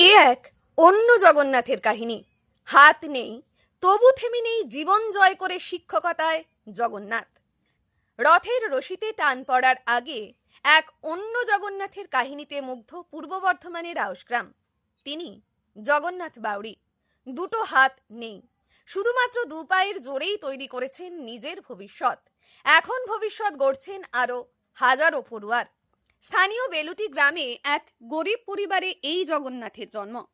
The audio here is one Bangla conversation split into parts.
এ এক অন্য জগন্নাথের কাহিনী। হাত নেই, তবু থেমে নেই জীবন জয় করে শিক্ষকতায় জগন্নাথ। রথের রশিতে টান পড়ার আগে এক অন্য জগন্নাথের কাহিনীতে মুগ্ধ পূর্ব বর্ধমানের রাউসগ্রাম তিনি জগন্নাথ বাউরি দুটো হাত নেই, শুধুমাত্র দু পায়ের জোরেই তৈরি করেছেন নিজের ভবিষ্যৎ। এখন ভবিষ্যৎ গড়ছেন আরও হাজারো পড়ুয়ার। স্থানীয় বেলুটি গ্রামে এক গরিব পরিবারে এই জগন্নাথের জন্ম।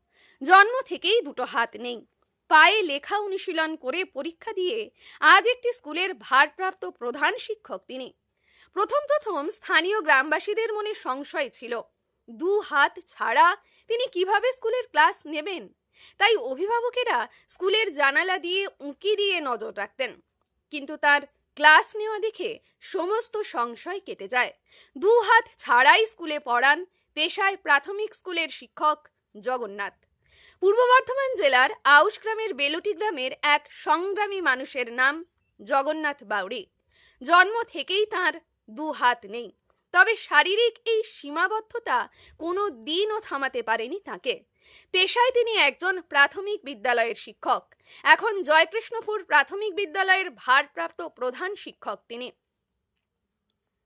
জন্ম থেকেই দুটো হাত নেই। পায়ে লেখা অনুশীলন করে পরীক্ষা দিয়ে আজ একটি স্কুলের ভারপ্রাপ্ত প্রধান শিক্ষক তিনি। প্রথম প্রথম স্থানীয় গ্রামবাসীদের মনে সংশয় ছিল। দু হাত ছাড়া তিনি কীভাবে স্কুলের ক্লাস নেবেন? তাই অভিভাবকেরা স্কুলের জানালা দিয়ে উঁকি দিয়ে নজর রাখতেন। কিন্তু তার ক্লাস নেওয়া দেখে সমস্ত সংশয় কেটে যায়। দু হাত ছাড়াই স্কুলে পড়ান পেশায় প্রাথমিক স্কুলের শিক্ষক জগন্নাথ। পূর্ব বর্ধমান জেলার আউশ গ্রামের বেলুটি গ্রামের এক সংগ্রামী মানুষের নাম জগন্নাথ বাউরি জন্ম থেকেই তার দু হাত নেই। তবে শারীরিক এই সীমাবদ্ধতা কোনো দিনও থামাতে পারেনি তাকে। পেশায় তিনি একজন প্রাথমিক বিদ্যালয়ের শিক্ষক। এখন জয়কৃষ্ণপুর প্রাথমিক বিদ্যালয়ের ভারপ্রাপ্ত প্রধান শিক্ষক তিনি।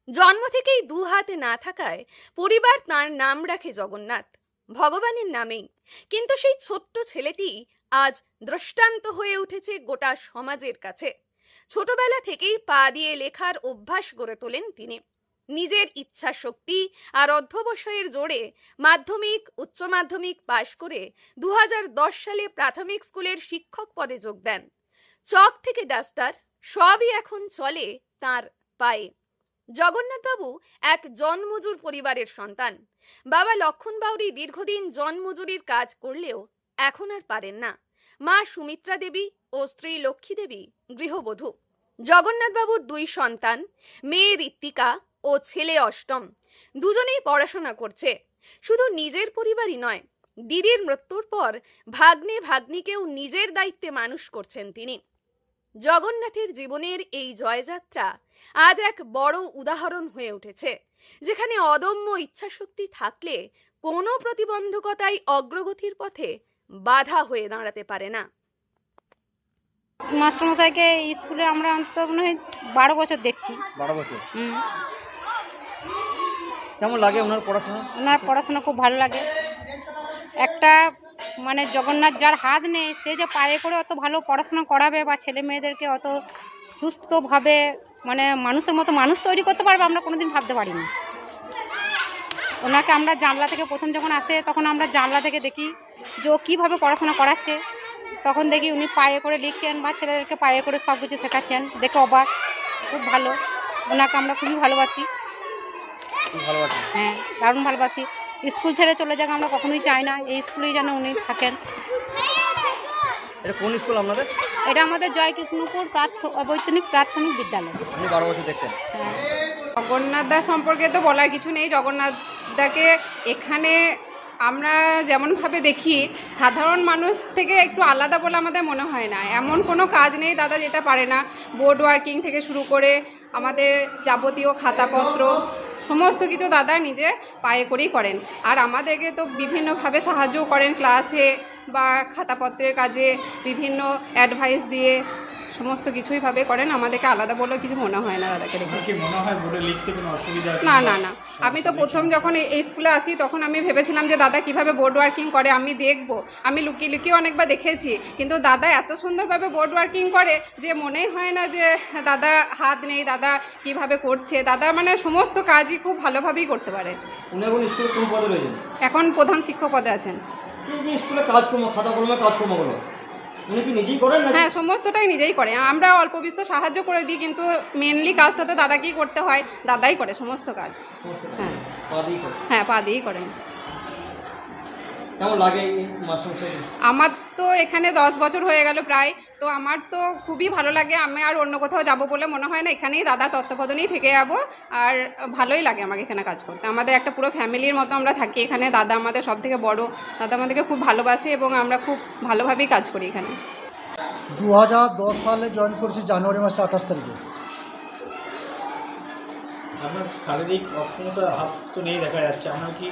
জন্ম থেকেই দু হাতে না থাকায় পরিবার তার নাম রাখে জগন্নাথ, ভগবানের নামেই। কিন্তু সেই ছোট্ট ছেলেটি আজ দৃষ্টান্ত হয়ে উঠেছে গোটা সমাজের কাছে। ছোটবেলা থেকেই পা দিয়ে লেখার অভ্যাস গড়ে তোলেন তিনি। নিজের ইচ্ছা শক্তি আর অধ্যবসায়ের জোরে মাধ্যমিক, উচ্চ মাধ্যমিক পাশ করে দু হাজার দশ সালে প্রাথমিক স্কুলের শিক্ষক পদে যোগ দেন। চক থেকে ডাস্টার সবই এখন চলে তার পায়ে। জগন্নাথবাবু এক জনমজুর পরিবারের সন্তান। বাবা লক্ষণ বাউরি দীর্ঘদিন জনমজুরির কাজ করলেও এখন আর পারেন না। মা সুমিত্রা দেবী ও স্ত্রী লক্ষ্মী দেবী গৃহবধূ। জগন্নাথবাবুর দুই সন্তান, মেয়ে ঋত্বিকা ও ছেলে অষ্টম। দুজনেই পড়াশোনা করছে। শুধু নিজের পরিবারই নয় দিদির মৃত্যুর পর ভাগ্নে ভাগ্নিকেও নিজের দায়িত্বে মানুষ করছেন তিনি। জগন্নাথের জীবনের এই জয়যাত্রা আজ এক বড় উদাহরণ হয়ে উঠেছে যেখানে অদম্য ইচ্ছাশক্তি থাকলে কোনো প্রতিবন্ধকতাই অগ্রগতির পথে বাধা হয়ে দাঁড়াতে পারে না। মাস্টারমশাইকে স্কুলে আমরা অন্তত মনে হয় বারো বছর দেখছি। বারো বছর? হুম। কেমন লাগে ওনার পড়াশোনা? ওনার পড়াশোনা খুব ভালো লাগে। একটা মানে জগন্নাথ যার হাত নেই, সে যে পায়ে করে অত ভালো পড়াশোনা করাবে বা ছেলে মেয়েদেরকে অত সুস্থভাবে মানে মানুষের মতো মানুষ তৈরি করতে পারবে, আমরা কোনোদিন ভাবতে পারিনি। ওনাকে আমরা জানলা থেকে প্রথম যখন আসে, তখন আমরা জানলা থেকে দেখি যে ও কীভাবে পড়াশোনা করাচ্ছে। তখন দেখি উনি পায়ে করে লিখছেন বা ছেলেদেরকে পায়ে করে সব কিছু শেখাচ্ছেন। দেখে অবাক, খুব ভালো। ওনাকে আমরা খুবই ভালোবাসি। হ্যাঁ দারুণ ভালোবাসি। স্কুল ছেড়ে চলে যাক আমরা কখনোই চাই না। এই স্কুলেই যেন উনি থাকেন। এটা কোন স্কুল আপনাদের? এটা আমাদের জয়কৃষ্ণপুর বৈতনিক প্রাথমিক বিদ্যালয়। আপনি বারো বছর দেখছেন? হ্যাঁ। জগন্নাথ দা সম্পর্কে তো বলার কিছু নেই। জগন্নাথ দাকে এখানে আমরা যেমনভাবে দেখি, সাধারণ মানুষ থেকে একটু আলাদা বলে আমাদের মনে হয় না। এমন কোনো কাজ নেই দাদা যেটা পারে না। বোর্ড ওয়ার্কিং থেকে শুরু করে আমাদের যাবতীয় খাতাপত্র, সমস্ত কিছু দাদা নিজে পায়ে করেই করেন। আর আমাদেরকে তো বিভিন্নভাবে সাহায্য করেন ক্লাসে বা খাতাপত্রের কাজে, বিভিন্ন অ্যাডভাইস দিয়ে। সমস্ত কিছুই ভাবে করেন আমাদেরকে আলাদা বলে কিছু মনে হয় না দাদাকে দেখে। কি মনে হয় বোর্ডে লিখতে কোনো অসুবিধা না না না। আমি তো প্রথম যখন এই- স্কুলে আসি তখন আমি ভেবেছিলাম যে দাদা কীভাবে বোর্ড ওয়ার্কিং করে আমি দেখব। আমি লুকিয়ে লুকিয়ে অনেকবার দেখেছি। কিন্তু দাদা এত সুন্দরভাবে বোর্ড ওয়ার্কিং করে যে মনেই হয় না যে দাদা হাত নেই দাদা কীভাবে করছে। দাদা মানে সমস্ত কাজই খুব ভালোভাবেই করতে পারে। এখন প্রধান শিক্ষক পদে আছেন। এই যে স্কুলে কাজকর্ম খাতা কলমে কাজকর্মগুলো উনি কি নিজেই করেন হ্যাঁ সমস্তটাই নিজেই করে। আমরা অল্প বিস্তর সাহায্য করে দিই কিন্তু মেনলি কাজটা তো দাদাকেই করতে হয়। দাদাই করে সমস্ত কাজ। হ্যাঁ। পা দিয়েই করে। হ্যাঁ পা দিয়েই করেন কেমন লাগে এই মাস্টারমশাই আমার তো এখানে দশ বছর হয়ে গেল প্রায় তো আমার তো খুবই ভালো লাগে। আমি আর অন্য কোথাও যাব বলে মনে হয় না এখানেই দাদা তত্ত্বাবধানেই থেকে যাব আর ভালোই লাগে আমাকে এখানে কাজ করতে। আমাদের একটা পুরো ফ্যামিলির মতো আমরা থাকি এখানে দাদা আমাদের সব থেকে বড় দাদা আমাদেরকে খুব ভালোবাসে এবং আমরা খুব ভালোভাবেই কাজ করি এখানে। দু হাজার দশ সালে জয়েন করেছি জানুয়ারি মাসে আঠাশ তারিখে। আপনার শারীরিক অক্ষমতা হাত তো নেই দেখা যাচ্ছে। আপনার কি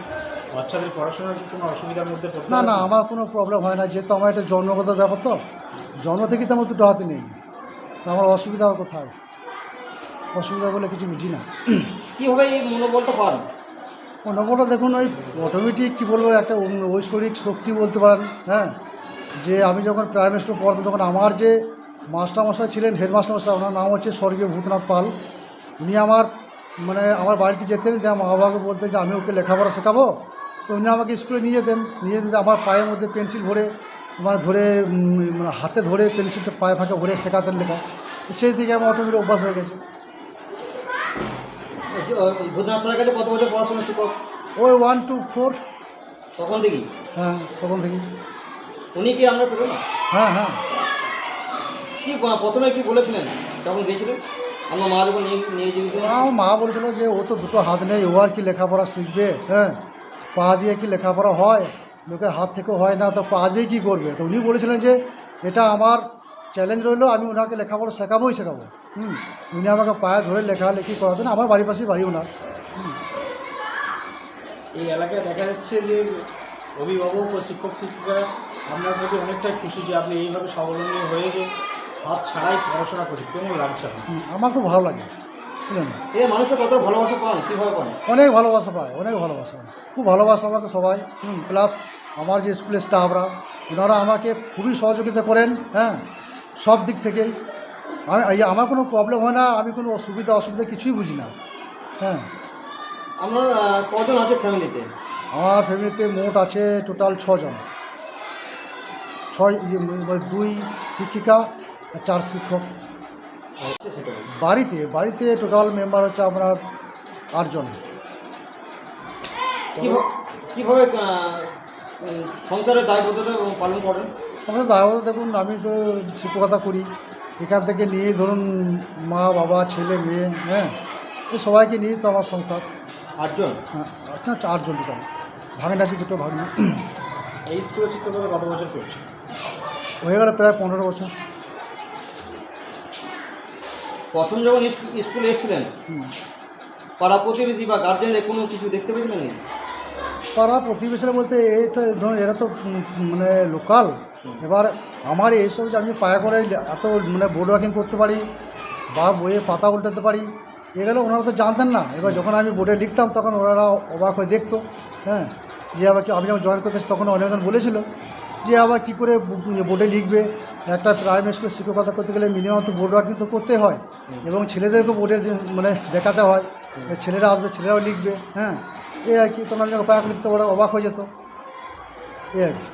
বাচ্চাদের পড়াশোনার কি কোনো অসুবিধার মধ্যে পড়তে না না আমার কোনো প্রবলেম হয় না যেহেতু আমার এটা জন্মগত ব্যাপার তো। জন্ম থেকেই তো আমার দুটো হাতে নেই। তা আমার অসুবিধা কোথায় অসুবিধা বলে কিছু বুঝি না। কীভাবে এই মনোবলটা পান? নম্বরটা দেখুন ওই অটোমেটিক কী বলব একটা ঐশ্বরিক শক্তি বলতে পারেন হ্যাঁ? যে আমি যখন প্রাইমারি স্কুল পড়তাম তখন আমার যে মাস্টারমশাই ছিলেন হেডমাস্টারমশাই ওনার নাম হচ্ছে স্বর্গীয় ভূতনাথ পাল। উনি আমার মানে আমার বাড়িতে যেতেন আমার মা বাবাকে বলতেন যে আমি ওকে লেখাপড়া শেখাবো। তো উনি আমাকে স্কুলে নিয়ে যেতেন নিয়ে যেতে আমার পায়ের মধ্যে পেন্সিল ভরে মানে ধরে মানে হাতে ধরে পেন্সিলটা পায়ে ফাঁকে ভরে শেখাতেন লেখা। সেই থেকে আমার অটোমেটিক অভ্যাস হয়ে গেছে। কত বছর পড়াশোনা শিক্ষক ওই ওয়ান টু ফোর তখন দেখি হ্যাঁ তখন থেকেই। উনি কি আমরা না? হ্যাঁ হ্যাঁ। কি প্রথমে কি বলেছিলেন? তখন গিয়েছিলেন? আমার মা যখন নিয়ে আমার মা বলেছিল যে ও তো দুটো হাত নেই ও আর কি লেখাপড়া শিখবে হ্যাঁ? পা দিয়ে কি লেখাপড়া হয়? লোকের হাত থেকেও হয় না তো পা দিয়ে কী করবে? তো উনি বলেছিলেন যে এটা আমার চ্যালেঞ্জ রইল আমি ওনাকে লেখাপড়া শেখাবোই শেখাবো। হুম উনি আমাকে পায়ে ধরে লেখালেখি করাতেন আমার বাড়ির পাশেই বাড়ি ওনার। হুম। এই এলাকায় দেখা যাচ্ছে যে অভিভাবক ও শিক্ষক শিক্ষিকারা আপনার প্রতি অনেকটাই খুশি যে আপনি এইভাবে স্বাবলম্বী হয়ে যে হাত ছাড়াই পড়াশোনা কেমন লাগছে আমার খুব ভালো লাগে বুঝলেন? এ মানুষের কত ভালোবাসা পান কীভাবে পান অনেক ভালোবাসা পায় অনেক ভালোবাসা পায়। খুব ভালোবাসা আমাকে সবাই হুম প্লাস আমার যে স্কুলের স্টাফরা ওনারা আমাকে খুবই সহযোগিতা করেন হ্যাঁ সব দিক থেকেই। আমি আমার কোনো প্রবলেম হয় না আমি কোনো অসুবিধা অসুবিধা কিছুই বুঝি না হ্যাঁ। আমার কজন আছে ফ্যামিলিতে আমার ফ্যামিলিতে মোট আছে টোটাল ছজন। ছয় ইয়ে, দুই শিক্ষিকা চার শিক্ষক। বাড়িতে বাড়িতে টোটাল মেম্বার হচ্ছে আপনার আটজন। কিভাবে- সংসারের দায়বদ্ধতা পালন করেন? সমস্ত দায়বদ্ধ দেখুন আমি তো শিক্ষকতা করি। এখান থেকে নিয়ে ধরুন মা বাবা ছেলে মেয়ে হ্যাঁ? এই সবাইকে নিয়ে তো আমার সংসার। আটজন? হ্যাঁ আচ্ছা চারজন টোটাল ভাগিনা আছে দুটো ভাগিনা। এই স্কুলের শিক্ষকতা কত বছর করছে হয়ে গেল প্রায় পনেরো বছর। প্রথম যখন স্কুলে এসেছিলেন পাড়া প্রতিবেশী বা গার্জেনদের কোনো কিছু দেখতে পেয়েছিলেন পাড়া প্রতিবেশীরা বলতে এটা ধরুন এরা তো মানে লোকাল এবার আমার এইসব যে আমি পায়া করে এত মানে বোর্ড ওয়াকিং করতে পারি বা বইয়ে পাতা উল্টাতে পারি এগুলো ওনারা তো জানতেন না। এবার যখন আমি বোর্ডে লিখতাম তখন ওনারা অবাক হয়ে দেখতো হ্যাঁ যে আবার কি আমি যখন জয়েন করতে এসেছি তখন অনেকজন বলেছিল যে আবার কী করে বোর্ডে লিখবে। একটা প্রাইমারি স্কুলে শিক্ষকতা করতে গেলে মিনিমাম তো বোর্ড ওয়ার্কিং তো করতে হয়। এবং ছেলেদেরকেও বোর্ডে মানে দেখাতে হয়। ছেলেরা আসবে ছেলেরাও লিখবে হ্যাঁ? এই আর কি তোমার যখন পায়ে লিখতে ওরা অবাক হয়ে যেত। এই আর কি।